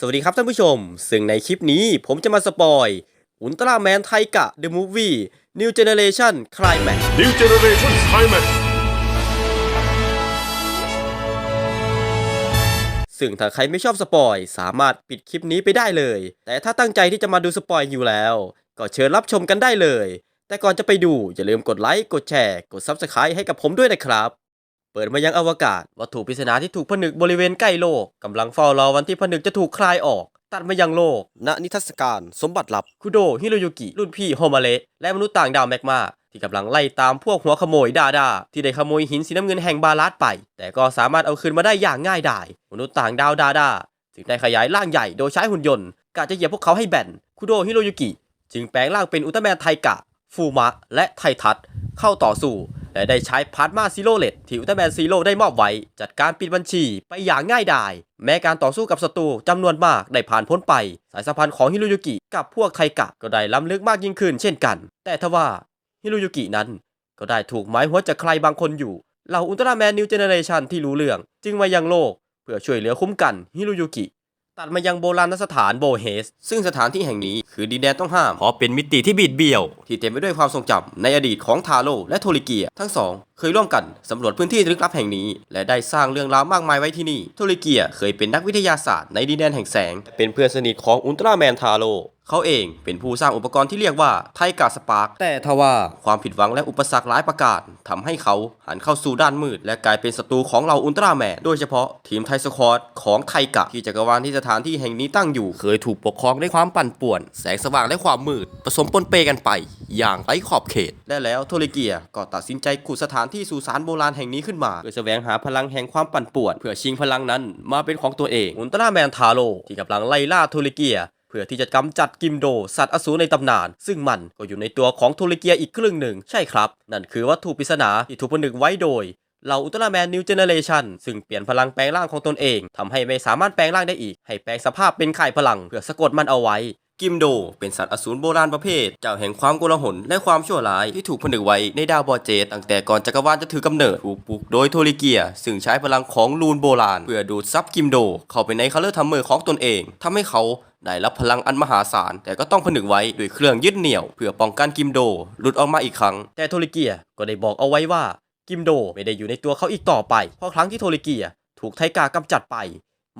สวัสดีครับท่านผู้ชม ซึ่งในคลิปนี้ผมจะมาสปอยอุลตร้าแมนไทกะ The Movie New Generation Climax New Generation Climax ซึ่งถ้าใครไม่ชอบสปอยสามารถปิดคลิปนี้ไปได้เลย แต่ถ้าตั้งใจที่จะมาดูสปอยอยู่แล้ว ก็เชิญรับชมกันได้เลย แต่ก่อนจะไปดูอย่าลืมกดไลค์ กดแชร์ กด Subscribe ให้กับผมด้วยนะครับ เปิดมายังอวกาศ วัตถุปริศนาที่ถูกผนึกบริเวณใกล้โลกกำลังเฝ้ารอวันที่ผนึกจะถูกคลายออก ตัดมายังโลก ณนิทรรศการสมบัติลับคุโดฮิโรยุกิ รุ่นพี่โฮมาเละและมนุษย์ต่างดาวแมกมาที่กำลังไล่ตามพวกหัวขโมยดาดา ที่ได้ขโมยหินสีน้ำเงินแห่งบาลาดไป แต่ก็สามารถเอาคืนมาได้อย่างง่ายดายมนุษย์ต่างดาวดาดาจึงได้ขยายร่างใหญ่โดยใช้หุ่นยนต์กะจะเหยียบพวกเขาให้แบนคุโดฮิโรยุกิ จึงแปลงร่างเป็นอุลตร้าแมนไทกะ ฟูมะ และไททัศน์เข้าต่อสู้ และได้ใช้พาร์ตมาซีโร่เลตที่อุลตร้าแมนซีโร่ได้มอบไว้ จัดการปิดบัญชีไปอย่างง่ายดาย แม้การต่อสู้กับศัตรูจำนวนมากได้ผ่านพ้นไป สายสัมพันธ์ของฮิโรยุกิกับพวกไทกะก็ได้ล้ำลึกมากยิ่งขึ้นเช่นกัน แต่ทว่าฮิโรยุกินั้น ก็ได้ถูกหมายหัวจากใครบางคนอยู่เหล่าอุลตร้าแมนนิวเจเนเรชันที่รู้เรื่องจึงมายังโลก เพื่อช่วยเหลือคุ้มกันฮิโรยุกิ ตัดมายังโบราณสถานโบเฮส ซึ่งสถานที่แห่งนี้คือดินแดนต้องห้าม เพราะเป็นมิติที่บิดเบี้ยว ที่เต็มไปด้วยความทรงจำในอดีตของทาโร่และโทริเกีย ทั้งสอง เคยร่วมกันสำรวจพื้นที่ลึกลับแห่งนี้ และได้สร้างเรื่องราวมากมายไว้ที่นี่ โทริเกียเคยเป็นนักวิทยาศาสตร์ในดินแดนแห่งแสง เป็นเพื่อนสนิทของอุลตร้าแมนทาโร่ เขาเองเป็นผู้สร้างอุปกรณ์ที่เรียกว่าไทกาสปาร์กแต่ทว่าความผิดหวังและอุปสรรคหลายประการทำให้เขาหันเข้าสู่ด้านมืด และกลายเป็นศัตรูของเราอุลตร้าแมนโดยเฉพาะทีมไทสคอดของไทกะที่จักรวาลที่สถานที่แห่งนี้ตั้งอยู่ เคยถูกปกครองด้วยความปั่นป่วน แสงสว่างและความมืด ผสมปนเปกันไป อย่างไร้ขอบเขตและแล้วโทริเกียก็ตัดสินใจขุดสถานที่สุสานโบราณแห่งนี้ขึ้นมาเพื่อแสวงหาพลังแห่งความปั่นป่วน เพื่อชิงพลังนั้นมาเป็นของตัวเองอุลตร้าแมนทาโร่ที่กำลังไล่ล่าโทริเกีย เพื่อที่จะกำจัดกิมโด สัตว์อสูรในตำนาน ซึ่งมันก็อยู่ในตัวของโทริเกียอีกครึ่งหนึ่งใช่ครับ นั่นคือวัตถุปริศนาที่ถูกผนึกไว้โดยเหล่าอุลตร้าแมนนิวเจเนเรชันซึ่งเปลี่ยนพลังแปลงร่างของตนเองทำให้ไม่สามารถแปลงร่างได้อีก ให้แปลงสภาพเป็นไข่พลังเพื่อสะกดมันเอาไว้ กิมโด เป็นสัตว์อสูรโบราณประเภท เจ้าแห่งความโกลาหลและความชั่วร้ายที่ถูกผนึกไว้ในดาวบอเจตตั้งแต่ก่อนจักรวาลจะถือกำเนิดถูกปลุกโดยโทริเกีย ซึ่งใช้พลังของลูนโบราณ เพื่อดูดซับกิมโด เข้าไปในคัลเลอร์ทัมเมอร์ของตนเองทำให้เขา ได้รับพลังอันมหาศาล แต่ก็ต้องผนึกไว้ด้วยเครื่องยึดเหนี่ยว เพื่อป้องกันกิมโดหลุดออกมาอีกครั้ง แต่โทริเกียก็ได้บอกเอาไว้ว่ากิมโดไม่ได้อยู่ในตัวเขาอีกต่อไป เพราะครั้งที่โทริเกียถูกไทกากำจัดไป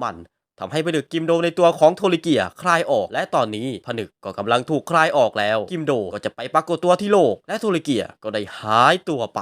มันทำให้ผนึกกิมโดในตัวของโทริเกียคลายออก และตอนนี้ผนึกก็กำลังถูกคลายออกแล้ว กิมโดก็จะไปปรากฏตัวที่โลก และโทริเกียก็ได้หายตัวไป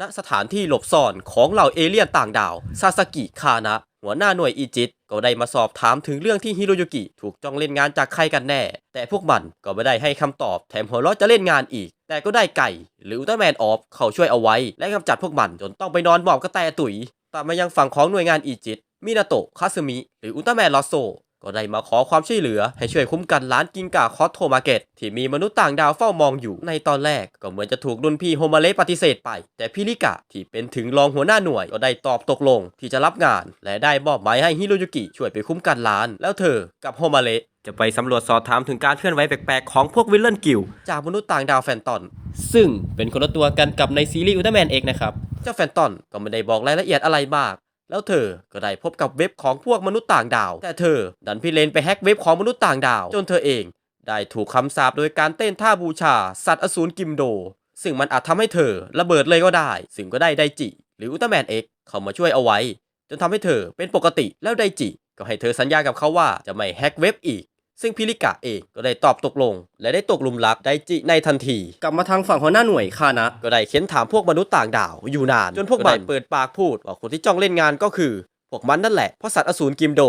ณสถานที่หลบซ่อนของเหล่าเอเลี่ยนต่างดาวซาสกิคานะ หัวหน้าหน่วยอีจิตก็ได้มาสอบถามถึงเรื่องที่ฮิโรยุกิถูกจ้องเล่นงานจากใครกันแน่ แต่พวกมันก็ไม่ได้ให้คำตอบแถมหัวเราะจะเล่นงานอีก แต่ก็ได้ไก่ หรืออุลตร้าแมนออฟเขาช่วยเอาไว้ และกำจัดพวกมันจนต้องไปนอนหมอบกระแตตุ๋ยตามมายังฝั่งของหน่วยงานอีจิตมินาโตะคาซึมิหรืออุลตร้าแมนลอโซ ก็ได้มาขอความช่วยเหลือให้ช่วยคุ้มกันร้านกิงกาคอสโทมาร์เก็ตที่มีมนุษย์ต่างดาวเฝ้ามองอยู่ในตอนแรก ก็เหมือนจะถูกรุ่นพี่โฮมาเลปฏิเสธไป แต่พิริกะที่เป็นถึงรองหัวหน้าหน่วย ก็ได้ตอบตกลงที่จะรับงาน และได้มอบหมายให้ฮิโรยุกิช่วยไปคุ้มกันร้าน แล้วเธอกับโฮมาเลจะไปสำรวจสอบถามถึงการเคลื่อนไหวแปลกๆ ของพวกวิลเลนกิลจากมนุษย์ต่างดาวแฟนตอน ซึ่งเป็นคนละตัวกันกับในซีรีส์อุลตร้าแมนเอกนะครับ เจ้าแฟนตอนก็ไม่ได้บอกรายละเอียดอะไรมาก แล้วเธอก็ได้พบกับเว็บของพวกมนุษย์ต่างดาว แต่เธอดันพิเรนไปแฮ็กเว็บของมนุษย์ต่างดาว จนเธอเองได้ถูกคำสาปโดยการเต้นท่าบูชา สัตว์อสูรกิมโด ซึ่งมันอาจทำให้เธอระเบิดเลยก็ได้ ซึ่งก็ได้ไดจิหรืออุลตร้าแมนเอ็กเข้ามาช่วยเอาไว้ จนทำให้เธอเป็นปกติแล้วไดจิก็ให้เธอสัญญากับเขาว่าจะไม่แฮ็กเว็บอีก ซึ่งพิริกะเองก็ได้ตอบตกลง และได้ตกหลุมรักไดจิในทันที กลับมาทางฝั่งหัวหน้าหน่วยคานะก็ได้เค้นถามพวกมนุษย์ต่างดาวอยู่นาน จนพวกมันเปิดปากพูดว่าคนที่จ้องเล่นงานก็คือ พวกมันนั่นแหละเพราะสัตว์อสูรกิมโด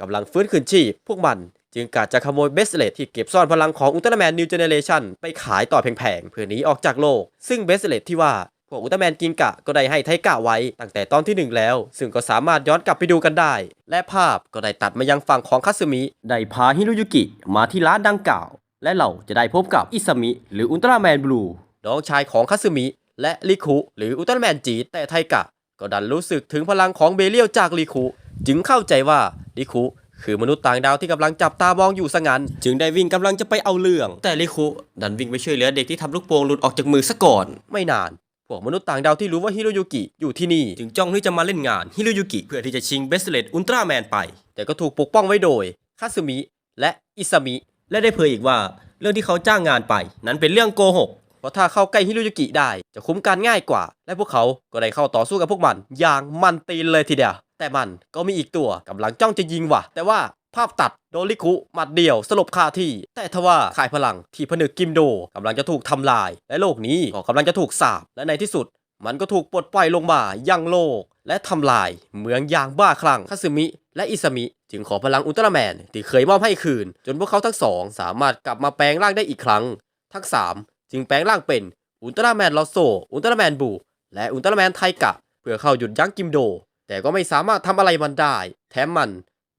กำลังฟื้นคืนชีพ พวกมันจึงกะจะขโมยเบสเลตที่เก็บซ่อนพลังของอุลตร้าแมนนิวเจเนเรชันไปขายต่อแพงๆเพื่อหนีออกจากโลก ซึ่งเบสเลตที่ว่า พวกอุลตร้าแมนกินกะก็ได้ให้ไทกะไว้ตั้งแต่ตอนที่หนึ่งแล้ว ซึ่งก็สามารถย้อนกลับไปดูกันได้ และภาพก็ได้ตัดมายังฝั่งของคาซึมิได้พาฮิโรยุกิมาที่ร้านดังกล่าว และเราจะได้พบกับอิซามิ หรืออุลตร้าแมนบลูน้องชายของคาซึมิ และริคุหรืออุลตร้าแมนจีดแต่ไทกะ ก็ดันรู้สึกถึงพลังของเบเลียวจากริคุจึงเข้าใจว่าริคุคือมนุษย์ต่างดาวที่กำลังจับตามองอยู่สงันจึงได้วิ่งกำลังจะไปเอาเรื่อง แต่ริคุดันวิ่งไปช่วยเหลือเด็กที่ทำลูกโป่งหลุดออกจากมือซะก่อน ไม่นาน พวกมนุษย์ต่างดาวที่รู้ว่าฮิโรยุกิอยู่ที่นี่ จึงจ้องที่จะมาเล่นงานฮิโรยุกิเพื่อที่จะชิงเบสเลตอุลตร้าแมนไป แต่ก็ถูกปกป้องไว้โดยคาสึมิและอิซามิและได้เผยอีกว่าเรื่องที่เขาจ้างงานไป นั้นเป็นเรื่องโกหกเพราะถ้าเข้าใกล้ฮิโรยุกิได้จะคุ้มกันง่ายกว่า และพวกเขาก็ได้เข้าต่อสู้กับพวกมัน อย่างมันตีนเลยทีเดียวแต่มันก็มีอีกตัวกำลังจ้องจะยิงว่ะ แต่ว่า ภาพตัดโดลิคุหมัดเดียวสลบคาที่ แต่ทว่าข่ายพลังที่ผนึกกิมโดกำลังจะถูกทำลาย และโลกนี้ก็กำลังจะถูกสาปและในที่สุด มันก็ถูกปลดปล่อยลงมายังโลก และทำลายเมืองอย่างบ้าคลั่งคาสึมิ และอิซามิ จึงขอพลังอุลตร้าแมนที่เคยมอบให้คืน จนพวกเขาทั้งสอง สามารถกลับมาแปลงร่างได้อีกครั้ง ทั้งสามจึงแปลงร่างเป็นอุลตร้าแมนลอโซอุลตร้าแมนบูและอุลตร้าแมนไทกะ เพื่อเข้าหยุดยั้งกิมโด แต่ก็ไม่สามารถทำอะไรมันได้ แถมมัน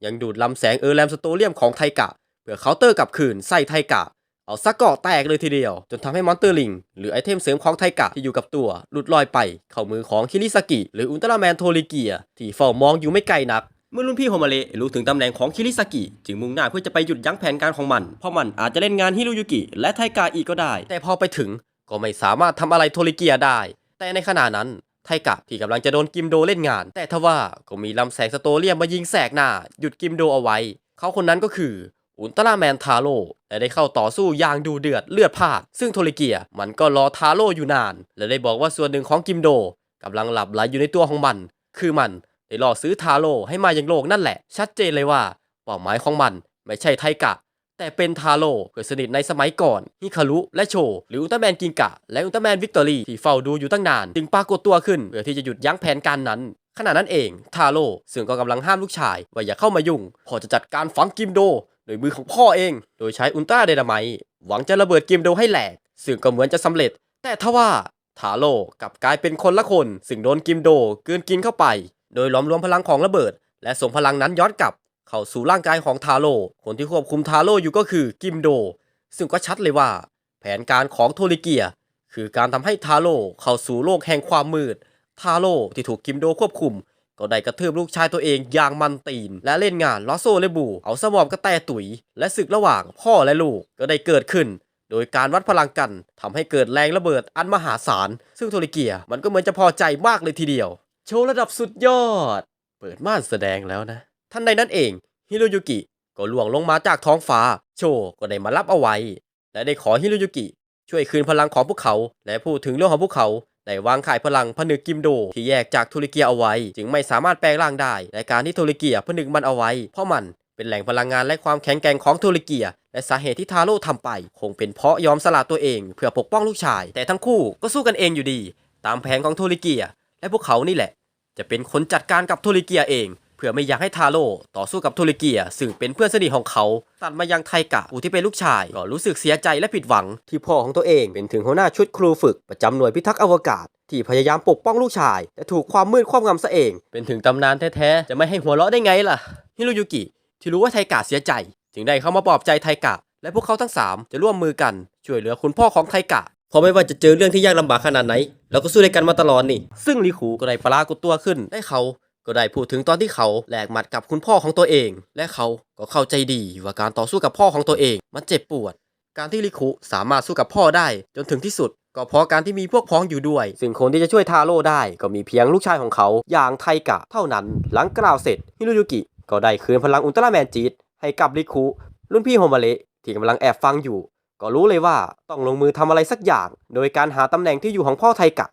ยังดูดลำแสงเออร์แรมสโตเลียมของไทกะ เพื่อเคาน์เตอร์กลับคืนใส่ไทกะ เอาซักเกาะแตกเลยทีเดียว จนทำให้มอนเตอร์ลิง หรือไอเทมเสริมของไทกะที่อยู่กับตัว หลุดลอยไป เข้ามือของคิริสกิ หรืออุลตร้าแมนโทริเกีย ที่เฝ้ามองอยู่ไม่ไกลนักเมื่อรุ่นพี่โฮมาเระรู้ถึงตำแหน่งของคิริสกิ จึงมุ่งหน้าเพื่อจะไปหยุดยั้งแผนการของมัน เพราะมันอาจจะเล่นงานฮิรุยุกิ และไทกะอีกก็ได้ แต่พอไปถึงก็ไม่สามารถทำอะไรโทริเกียได้ แต่ในขณะนั้น ไทกะที่กำลังจะโดนกิมโดเล่นงาน แต่ทว่าก็มีลำแสงสโตเลียมมายิงแสกหน้า หยุดกิมโดเอาไว้ เขาคนนั้นก็คืออุลตร้าแมนทาโร่และได้เข้าต่อสู้อย่างดูเดือดเลือดพานซึ่งโทริเกียมันก็รอทาโร่อยู่นาน และได้บอกว่าส่วนหนึ่งของกิมโดกำลังหลับไหลอยู่ในตัวของมัน คือมันได้ล่อซื้อทาโร่ให้มายังโลกนั่นแหละ ชัดเจนเลยว่าเป้าหมายของมัน ไม่ใช่ไทกะ แต่เป็นทาโร่เพื่อนสนิทในสมัยก่อนฮิคารุและโช หรืออุลตร้าแมนกิงกะ และอุลตร้าแมนวิกตอรี่ที่เฝ้าดูอยู่ตั้งนาน จึงปรากฏตัวขึ้นเพื่อที่จะหยุดยั้งแผนการนั้นขณะนั้นเอง ทาโร่ซึ่งก็กำลังห้ามลูกชาย ว่าอย่าเข้ามายุ่งพ่อจะจัดการฝังกิมโด โดยมือของพ่อเอง โดยใช้อุลตร้าเดนาไมต์หวังจะระเบิดกิมโดให้แหลก ซึ่งก็เหมือนจะสำเร็จ แต่ทว่าทาโร่กลับกลายเป็นคนละคน ซึ่งโดนกิมโดกืนกินเข้าไป โดยหล้อมรวมพลังของระเบิด และส่งพลังนั้นย้อนกลับ เข้าสู่ร่างกายของทาโร่คนที่ควบคุมทาโร่อยู่ก็คือกิมโด ซึ่งก็ชัดเลยว่า แผนการของโทริเกีย คือการทำให้ทาโร่เข้าสู่โลกแห่งความมืด ทาโร่ที่ถูกกิมโดควบคุม ก็ได้กระทืบลูกชายตัวเองอย่างมันตีน และเล่นงานลอโซเลบูเอาสมองกระแตตุ๋ย และศึกระหว่างพ่อและลูกก็ได้เกิดขึ้นโดยการวัดพลังกันทำให้เกิดแรงระเบิดอันมหาศาล ซึ่งโทริเกียมันก็เหมือนจะพอใจมากเลยทีเดียว โชว์ระดับสุดยอด เปิดม่านแสดงแล้วนะ ท่านใดนั้นเองฮิโรยุกิก็ล่วงลงมาจากท้องฟ้า โชก็ได้มารับเอาไว้ และได้ขอฮิโรยุกิ ช่วยคืนพลังของพวกเขา และพูดถึงเรื่องของพวกเขาได้วางขายพลังผนึกกิมโด ที่แยกจากโทริเกียเอาไว้ จึงไม่สามารถแปลงร่างได้และการที่โทริเกียผนึกมันเอาไว้ เพราะมันเป็นแหล่งพลังงานและความแข็งแกร่งของโทริเกีย และสาเหตุที่ทาโร่ทำไป คงเป็นเพราะยอมสละตัวเอง เพื่อปกป้องลูกชาย แต่ทั้งคู่ก็สู้กันเองอยู่ดี ตามแผนของโทริเกีย และพวกเขานี่แหละ จะเป็นคนจัดการกับโทริเกียเอง พื่อไม่อยากให้ทาโร่ต่อสู้กับโทริเกีย ซึ่งเป็นเพื่อนสนิทของเขา ตัดมายังไทกะผู้ที่เป็นลูกชาย ก็รู้สึกเสียใจและผิดหวัง ที่พ่อของตัวเองเป็นถึงหัวหน้าชุดครูฝึกประจำหน่วยพิทักษ์อวกาศ ที่พยายามปกป้องลูกชาย แต่ถูกความมืดครอบงำซะเอง เป็นถึงตำนานแท้ๆ จะไม่ให้หัวเราะได้ไงล่ะฮิโรยุกิ ที่รู้ว่าไทกะเสียใจ จึงได้เข้ามาปลอบใจไทกะ และพวกเขาทั้งสามจะร่วมมือกันช่วยเหลือคุณพ่อของไทกะเพราะไม่ว่าจะเจอเรื่องที่ยากลำบากขนาดไหนเราก็สู้ด้วยกันมาตลอดนี่ ซึ่งลีคูก็ได้ปรากฏตัวขึ้นได้เขา ก็ได้พูดถึงตอนที่เขาแลกหมัดกับคุณพ่อของตัวเอง และเขาก็เข้าใจดีว่าการต่อสู้กับพ่อของตัวเอง มันเจ็บปวด การที่ลิคุสามารถสู้กับพ่อได้จนถึงที่สุด ก็เพราะการที่มีพวกพ้องอยู่ด้วย ซึ่งคนที่จะช่วยทาโร่ได้ ก็มีเพียงลูกชายของเขาอย่างไทกะเท่านั้น หลังกล่าวเสร็จฮิโรยุกิก็ได้คืนพลังอุลตร้าแมนจีดให้กับลิคุรุ่นพี่โฮมาเระที่กำลังแอบฟังอยู่ ก็รู้เลยว่าต้องลงมือทำอะไรสักอย่าง โดยการหาตำแหน่งที่อยู่ของพ่อไทกะ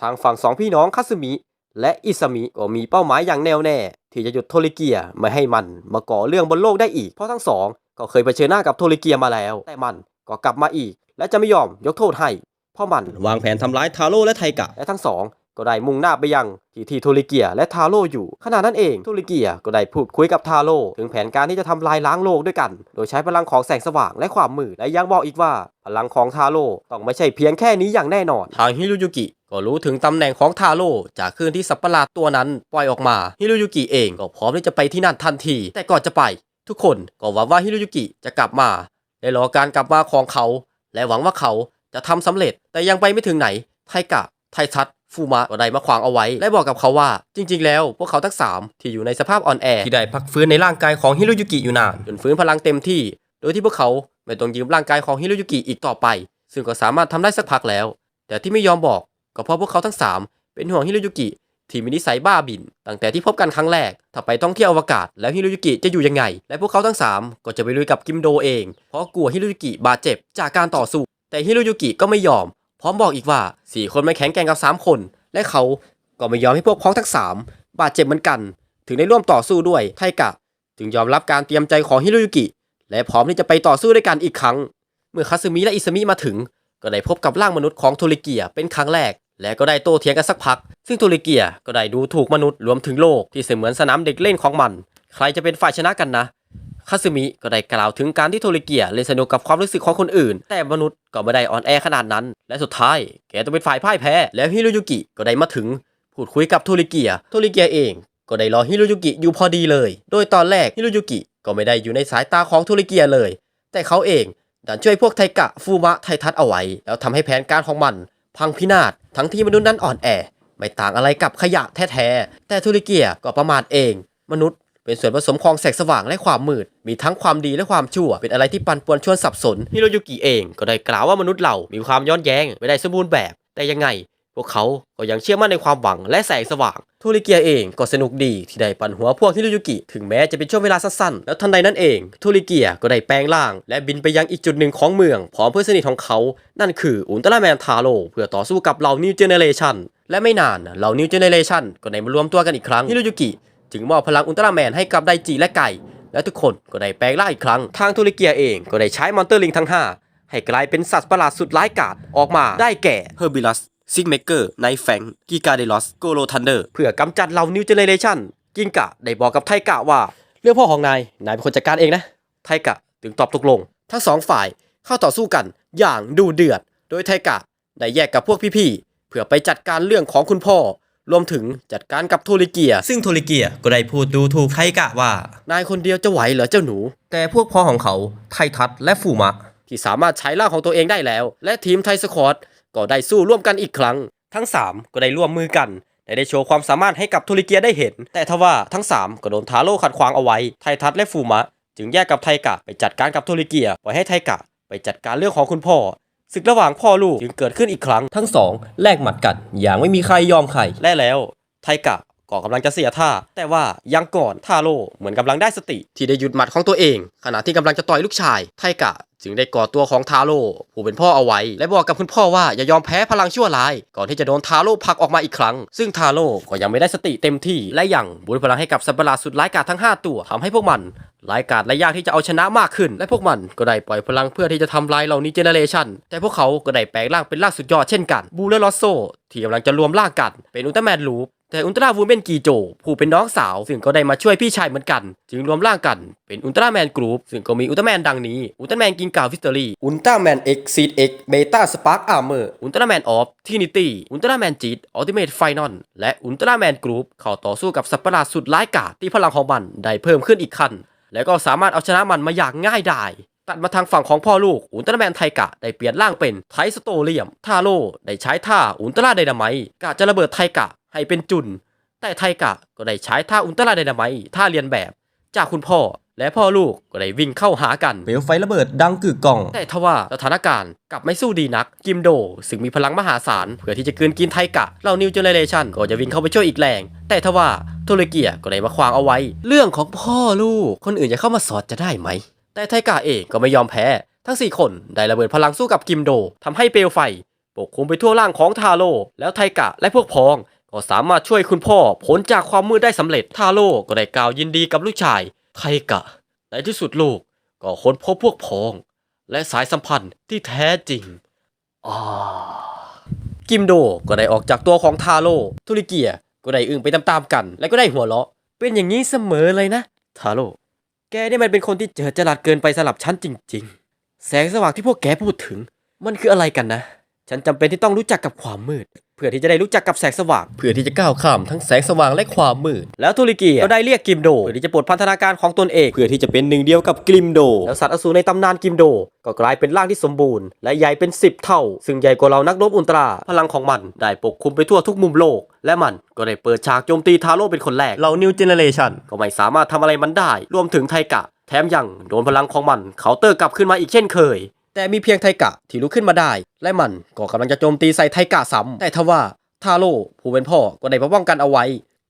ทางฝั่งสองพี่น้องคาสึมิ และอิซามิก็มีเป้าหมายอย่างแน่วแน่ ที่จะหยุดโทริเกียไม่ให้มันมาก่อเรื่องบนโลกได้อีก เพราะทั้งสองก็เคยเผชิญหน้ากับโทริเกียมาแล้ว แต่มันก็กลับมาอีก และจะไม่ยอมยกโทษให้ เพราะมันวางแผนทำร้ายทาโร่และไทกะและทั้งสอง ก็ได้มุ่งหน้าไปยังที่ที่โทริเกียและทาโร่อยู่ขณะนั้นเองโทริเกียก็ได้พูดคุยกับทาโร่ถึงแผนการที่จะทำลายล้างโลกด้วยกัน โดยใช้พลังของแสงสว่างและความมืดและยังบอกอีกว่า พลังของทาโร่ต้องไม่ใช่เพียงแค่นี้อย่างแน่นอน ทางฮิรุยุกิก็รู้ถึงตำแหน่งของทาโร่จากคืนที่สัตว์ประหลาดตัวนั้นปล่อยออกมาฮิรุยุกิเองก็พร้อมที่จะไปที่นั่นทันที แต่ก่อนจะไป ทุกคนก็หวังว่าฮิรุยุกิจะกลับมาและรอการกลับมาของเขา และหวังว่าเขาจะทำสำเร็จแต่ยังไปไม่ถึงไหนไทกะไททัศ ฟูมะก็ได้มาขวางเอาไว้ และบอกกับเขาว่า จริง ๆ แล้วพวกเขาทั้งสามที่อยู่ในสภาพอ่อนแอที่ได้พักฟื้นในร่างกายของฮิโรยุกิอยู่นานจนฟื้นพลังเต็มที่ โดยที่พวกเขาไม่ต้องยืมร่างกายของฮิโรยุกิอีกต่อไป ซึ่งก็สามารถทำได้สักพักแล้ว แต่ที่ไม่ยอมบอกก็เพราะพวกเขาทั้งสามเป็นห่วงฮิโรยุกิที่มีนิสัยบ้าบิน ตั้งแต่ที่พบกันครั้งแรก ถ้าไปท่องเที่ยวอวกาศแล้วฮิโรยุกิจะอยู่ยังไง และพวกเขาทั้ง 3 ก็จะไปลุยกับกิมโดเอง เพราะกลัวฮิโรยุกิบาดเจ็บจากการต่อสู้ แต่ฮิโรยุกิก็ไม่ยอม พร้อมบอกอีกว่า 4 คนไม่แข็งแกร่งกับ 3 คน และเขาก็ไม่ยอมให้พวกพ้องทั้ง 3 บาดเจ็บเหมือนกัน ถึงได้ร่วมต่อสู้ด้วยไทกะ จึงยอมรับการเตรียมใจของฮิโรยุกิ และพร้อมที่จะไปต่อสู้ด้วยกันอีกครั้ง เมื่อคาซึมิและอิสมิมาถึง ก็ได้พบกับร่างมนุษย์ของโทริเกียเป็นครั้งแรก และก็ได้โต้เถียงกันสักพัก ซึ่งโทริเกียก็ได้ดูถูกมนุษย์รวมถึงโลกที่เสมือนสนามเด็กเล่นของมัน ใครจะเป็นฝ่ายชนะกันนะ คาซึมิก็ได้กล่าวถึงการที่โทริเกียเล่นสนุกกับความรู้สึกของคนอื่น แต่มนุษย์ก็ไม่ได้อ่อนแอขนาดนั้น และสุดท้ายแกต้องเป็นฝ่ายพ่ายแพ้ แล้วฮิโรยุกิก็ได้มาถึง พูดคุยกับโทริเกียโทริเกียเองก็ได้รอฮิโรยุกิอยู่พอดีเลย โดยตอนแรกฮิโรยุกิก็ไม่ได้อยู่ในสายตาของโทริเกียเลย แต่เขาเองดันช่วยพวกไทกะฟูมะไททัศเอาไว้ แล้วทำให้แผนการของมัน พังพินาศทั้งที่มนุษย์นั้นอ่อนแอ ไม่ต่างอะไรกับขยะแท้ๆแต่โทริเกียก็ประมาทเอง มนุษย์ เป็นส่วนผสมของแสงสว่างและความมืด มีทั้งความดีและความชั่ว เป็นอะไรที่ปั่นป่วนชวนสับสนฮิโรยุกิเองก็ได้กล่าวว่ามนุษย์เรามีความย้อนแย้งไม่ได้สมบูรณ์แบบ แต่ยังไง พวกเขาก็ยังเชื่อมั่นในความหวังและแสงสว่างทูริเกียเองก็สนุกดีที่ได้ปั่นหัวพวกฮิโรยุกิถึงแม้จะเป็นช่วงเวลาสั้นๆแล้วทันใดนั้นเองทูริเกียก็ได้แปลงร่าง และบินไปยังอีกจุดหนึ่งของเมืองพร้อมเพื่อนสนิทของเขา นั่นคืออุลตร้าแมนทาโร่เพื่อต่อสู้กับเหล่านิวเจเนเรชันและไม่นานเหล่านิวเจเนเรชันก็ได้มารวมตัวกันอีกครั้งฮิโรยุกิ จึงมอบพลังอุลตร้าแมนให้กับไดจิและไก่ และทุกคนก็ได้แปลงร่างอีกครั้ง ทางทูริเกียเองก็ได้ใช้มอนเตอร์ลิงทั้ง 5 ให้กลายเป็นสัตว์ประหลาดสุดร้ายกาจออกมาได้แก่เฮอร์บิลัสซิกเมเกอร์ไนแฟงกิกาเดลอสโกโลทันเดอร์เพื่อกำจัดเหล่านิวเจเนเรชันกิงกะได้บอกกับไทกะว่า เรื่องพ่อของนายนายเป็นคนจัดการเองนะ ไทกะจึงตอบตกลง ทั้งสองฝ่ายเข้าต่อสู้กันอย่างดูเดือด โดยไทกะได้แยกกับพวกพี่ๆเพื่อไปจัดการเรื่องของคุณพ่อ รวมถึงจัดการกับโทริเกีย ซึ่งโทริเกียก็ได้พูดดูถูกไทกะว่า นายคนเดียวจะไหวเหรอเจ้าหนู แต่พวกพ่อของเขาไททัศน์และฟูมะ ที่สามารถใช้ร่างของตัวเองได้แล้ว และทีมไทสควอตก็ได้สู้ร่วมกันอีกครั้ง ทั้ง 3 ก็ได้ร่วมมือกันและได้โชว์ความสามารถให้กับโทริเกียได้เห็น แต่ทว่าทั้ง 3 ก็โดนทาโร่ขัดขวางเอาไว้ไททัศน์และฟูมะ จึงแยกกับไทกะไปจัดการกับโทริเกียปล่อยให้ไทกะ ไปจัดการเรื่องของคุณพ่อ ศึกระหว่างพ่อลูกจึงเกิดขึ้นอีกครั้ง ทั้งสองแลกหมัดกันอย่างไม่มีใครยอมใครและแล้วไทกะก็กำลังจะเสียท่า แต่ว่ายังก่อนทาโร่เหมือนกำลังได้สติ ที่ได้หยุดหมัดของตัวเอง ขณะที่กำลังจะต่อยลูกชาย ไทกะจึงได้กอดตัวของทาโร่ผู้เป็นพ่อเอาไว้ และบอกกับคุณพ่อว่าอย่ายอมแพ้พลังชั่วร้าย ก่อนที่จะโดนทาโร่ผลักออกมาอีกครั้ง ซึ่งทาโร่ก็ยังไม่ได้สติเต็มที่และยังบุญพลังให้กับสัตว์ประหลาดสุดร้ายกาจทั้ง 5 ตัวทำให้พวกมันร้ายกาจและยากที่จะเอาชนะมากขึ้น และพวกมันก็ได้ปล่อยพลังเพื่อที่จะทำลายเหล่านี้เจเนเรชันแต่พวกเขาก็ได้แปลงร่างเป็นร่างสุดยอดเช่นกันบูและลอสโซที่กำลังจะรวมร่างกันเป็นอุลตร้าแมนลูปแต่อุลตร้าวูแมนกีโจ ผู้เป็นน้องสาว ซึ่งก็ได้มาช่วยพี่ชายเหมือนกัน จึงรวมร่างกันเป็นอุลตร้าแมนกรุ๊ปซึ่งก็มีอุลตร้าแมนดังนี้อุลตร้าแมนกิงกาวิสเตอรี่อุลตร้าแมนเอ็กซีดเอ็กเบต้าสปาร์กอาร์เมอร์อุลตร้าแมนออฟทินิตี้อุลตร้าแมนจีดอัลติเมทไฟนอลและอุลตร้าแมนกรุ๊ปเข้าต่อสู้กับสัตว์ประหลาดสุดร้ายกาจที่พลังของมันได้เพิ่มขึ้นอีกขั้นและก็สามารถเอาชนะมันมาอย่างง่ายดายตัดมาทางฝั่งของพ่อลูกอุลตร้าแมนไทกะได้เปลี่ยนร่างเป็นไทสโตเรียมทาโร่ได้ใช้ท่าอุลตร้าไดนาไมต์กะจะระเบิดไทกะให้เป็นจุน แต่ไทกะก็ได้ใช้ท่าอุลตร้าไดนาไมต์ท่าเรียนแบบ จากคุณพ่อ และพ่อลูกก็ได้วิ่งเข้าหากัน เปลวไฟระเบิดดังกึกก้อง แต่ทว่าสถานการณ์กลับไม่สู้ดีนัก กิมโดซึ่งมีพลังมหาศาลเพื่อที่จะกลืนกินไทกะเหล่านิวเจเนเรชันก็จะวิ่งเข้าไปช่วยอีกแรง แต่ทว่าโทเลเกียก็ได้มาขวางเอาไว้ เรื่องของพ่อลูกคนอื่นจะเข้ามาสอดจะได้ไหม แต่ไทกะเองก็ไม่ยอมแพ้ ทั้ง 4 คนได้ระเบิดพลังสู้กับกิมโดทำให้เปลวไฟปกคลุมไปทั่วร่างของทาโร่แล้วไทกะและพวกพ้องก็สามารถช่วยคุณพ่อพ้นจากความมืดได้สำเร็จทาโร่ก็ได้กล่าวยินดีกับลูกชาย ไทกะ ในที่สุดลูกก็ค้นพบพวกพ้อง และสายสัมพันธ์ที่แท้จริงอกิมโดก็ได้ออกจากตัวของทาโร่ทุริเกียก็ได้อึ้งไปตามๆกัน และก็ได้หัวเราะ เป็นอย่างนี้เสมอเลยนะทาโร่แกนี่มันเป็นคนที่เจอจรัสเกินไปสำหรับฉันจริง ๆ แสงสว่างที่พวกแกพูดถึง มันคืออะไรกันนะ ฉันจำเป็นที่ต้องรู้จักกับความมืด เพื่อที่จะได้รู้จักกับแสงสว่าง เพื่อที่จะก้าวข้ามทั้งแสงสว่างและความมืด แล้วทุริเกียก็ได้เรียกกิมโดเพื่อที่จะปลดพันธนาการของตนเอง เพื่อที่จะเป็นหนึ่งเดียวกับกิมโด แล้วสัตว์อสูรในตำนานกิมโด ก็กลายเป็นร่างที่สมบูรณ์ และใหญ่เป็น 10 เท่า ซึ่งใหญ่กว่าเรานักรบอุลตร้าพลังของมันได้ปกคลุมไปทั่วทุกมุมโลก และมันก็ได้เปิดฉากโจมตีทาโร่เป็นคนแรก เรานิวเจเนเรชันก็ไม่สามารถทำอะไรมันได้ รวมถึงไทกะ แถมยังโดนพลังของมันเคาน์เตอร์กลับขึ้นมาอีกเช่นเคย แต่มีเพียงไทกะที่ลุกขึ้นมาได้ และมันก็กำลังจะโจมตีใส่ไทกะซ้ำแต่ทว่าทาโร่ผู้เป็นพ่อก็ได้มาป้องกันเอาไว้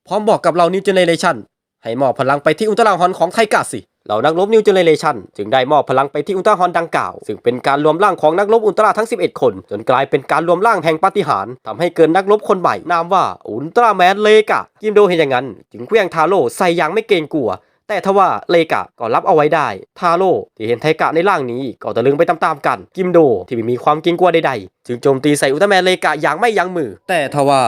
พร้อมบอกกับเรานิวเจเนเรชันให้มอบพลังไปที่อุลตร้าฮอนของไทกะสิเหล่านักรบนิวเจเนเรชันจึงได้มอบพลังไปที่อุลตร้าฮอนดังกล่าว ซึ่งเป็นการรวมร่างของนักรบอุลตร้าทั้ง 11 คน จนกลายเป็นการรวมร่างแห่งปาฏิหาริย์ทำให้เกินนักรบคนใหม่นามว่าอุลตร้าแมนเลกะกิมโดเห็นอย่างนั้น จึงเคลื่องทาโร่ใส่อย่างไม่เกรงกลัว แต่ทว่าเลกะก็รับเอาไว้ได้ ทาโร่ที่เห็นไทกะในร่างนี้ก็ตะลึงไปตามๆกัน กิมโดที่ไม่มีความเกรงกลัวใดๆ จึงโจมตีใส่อุลตร้าแมนเลกะอย่างไม่ยั้งมือ แต่ทว่า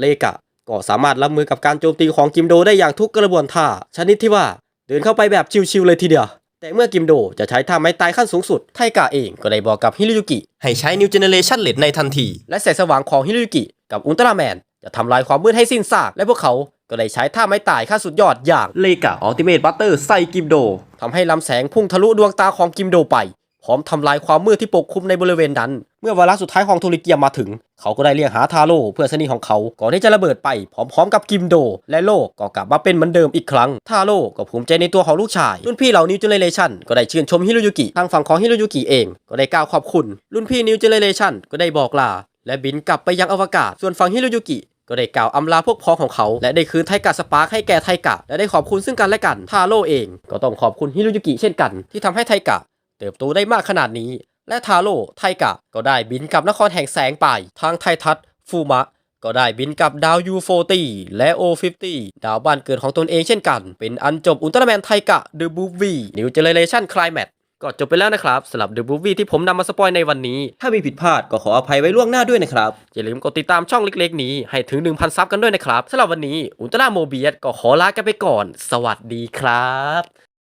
เลกะก็สามารถรับมือกับการโจมตีของกิมโดได้อย่างทุกกระบวนท่า ชนิดที่ว่าเดินเข้าไปแบบชิวๆเลยทีเดียว แต่เมื่อกิมโดจะใช้ท่าไม้ตายขั้นสูงสุด ไทกะเองก็ได้บอกกับฮิรุยุกิ ให้ใช้นิวเจเนเรชันเลดในทันที และแสงสว่างของฮิรุยุกิกับอุลตร้าแมนจะทำลายความมืดให้สิ้นซากและพวกเขา ก็ได้ใช้ท่าไม้ตายขั้นสุดยอดอย่างเลกะอัลติเมทบัตเตอร์ใส่กิมโดทำให้ลำแสงพุ่งทะลุดวงตาของกิมโดไป พร้อมทำลายความมืดที่ปกคลุมในบริเวณนั้น เมื่อวาระสุดท้ายของโทริเกียมาถึง เขาก็ได้เรียกหาทาโร่เพื่อนสนิทของเขาก่อนที่จะระเบิดไปพร้อมๆกับกิมโด และโลกก็กลับมาเป็นเหมือนเดิมอีกครั้งทาโร่ก็ภูมิใจในตัวของลูกชาย รุ่นพี่เหล่านิวเจเนเรชันก็ได้ชื่นชมฮิโรยุกิทางฝั่งของฮิโรยุกิเองก็ได้กล่าวขอบคุณ รุ่นพี่นิวเจเนเรชันก็ได้บอกลาและบินกลับไปยังอวกาศส่วนฝั่งฮิโรยุกิ ก็ได้กล่าวอำลาพวกพ้องของเขา และได้คืนไทกะสปาร์คให้แก่ไทกะ และได้ขอบคุณซึ่งกันและกันทาโร่เอง ก็ต้องขอบคุณฮิโรยุกิเช่นกัน ที่ทำให้ไทกะ เติบโตได้มากขนาดนี้ และทาโร่ไทกะก็ได้บินกลับนครแห่งแสงไปทางไททัศฟูมะก็ได้บินกลับดาว U40 และ O50 ดาวบ้านเกิดของตนเองเช่นกัน เป็นอันจบอุลตร้าแมนไทกะ The Movie New Generation Climax ก็จบไปแล้วนะครับสำหรับ The Movie ที่ผมนำมาสปอยในวันนี้ ถ้ามีผิดพลาดก็ขออภัยไว้ล่วงหน้าด้วยนะครับ อย่าลืมกดติดตามช่องเล็กๆนี้ให้ถึง 1,000 ซับกันด้วยนะครับสำหรับวันนี้อุลตร้าโมเบียสก็ขอลากันไปก่อน สวัสดีครับ